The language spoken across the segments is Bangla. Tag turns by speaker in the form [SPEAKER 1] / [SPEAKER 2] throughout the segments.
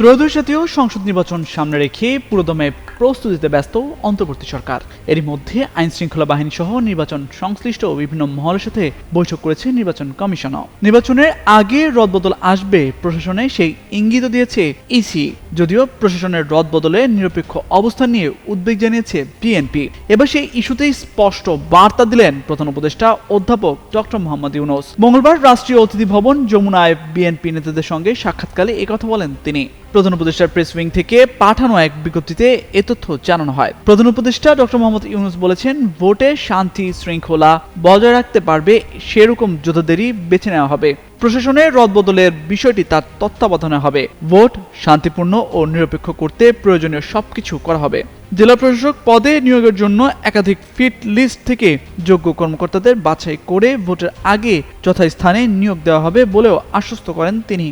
[SPEAKER 1] ত্রয়োদশ জাতীয় সংসদ নির্বাচন সামনে রেখে পুরোদমে প্রস্তুতিতে ব্যস্ত অন্তর্বর্তী সরকার। এরই মধ্যে আইন শৃঙ্খলা বাহিনী সহ নির্বাচন সংশ্লিষ্ট বিভিন্ন মহলের সাথে বৈঠক করেছে নির্বাচন কমিশনও। নির্বাচনের আগে রদবদল আসবে প্রশাসনে সেই ইঙ্গিত দিয়েছে ইসি। যদিও প্রশাসনের রদবদলে নিরপেক্ষ অবস্থান নিয়ে উদ্বেগ জানিয়েছে বিএনপি। এবার সেই ইস্যুতেই স্পষ্ট বার্তা দিলেন প্রধান উপদেষ্টা অধ্যাপক ডক্টর মোহাম্মদ ইউনুস। মঙ্গলবার রাষ্ট্রীয় অতিথি ভবন যমুনায় বিএনপি নেতাদের সঙ্গে সাক্ষাৎকালে একথা বলেন তিনি। প্রধান উপদেষ্টার প্রেস উইং থেকে পাঠানো এক বিজ্ঞপ্তিতে এ তথ্য জানানো হয়। প্রধান উপদেষ্টা ডক্টর মোহাম্মদ ইউনুস বলেছেন, ভোটে শান্তি শৃঙ্খলা বজায় রাখতে পারবে, সেরকম যোদ্ধাদেরই বেছে নেওয়া হবে। প্রশাসনের রদবদলের বিষয়টি তার তত্ত্বাবধানে হবে। ভোট শান্তিপূর্ণ ও নিরপেক্ষ করতে প্রয়োজনীয় সবকিছু করা হবে। জেলা প্রশাসক পদে নিয়োগের জন্য একাধিক ফিট লিস্ট থেকে যোগ্য কর্মকর্তাদের বাছাই করে ভোটের আগে যথাস্থানে নিয়োগ দেওয়া হবে বলেও আশ্বস্ত করেন তিনি।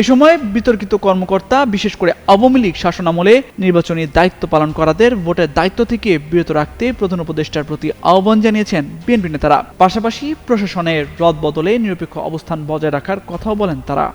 [SPEAKER 1] এ সময় বিতর্কিত কর্মকর্তা, বিশেষ করে আওয়ামী লীগ শাসনামলে নির্বাচনী দায়িত্ব পালন করাদের ভোটের দায়িত্ব থেকে বিরত রাখতে প্রধান উপদেষ্টার প্রতি আহ্বান জানিয়েছেন বিএনপি নেতারা। পাশাপাশি প্রশাসনের রদ বদলে নিরপেক্ষ অবস্থান বজায় রাখার কথাও বলেন তারা।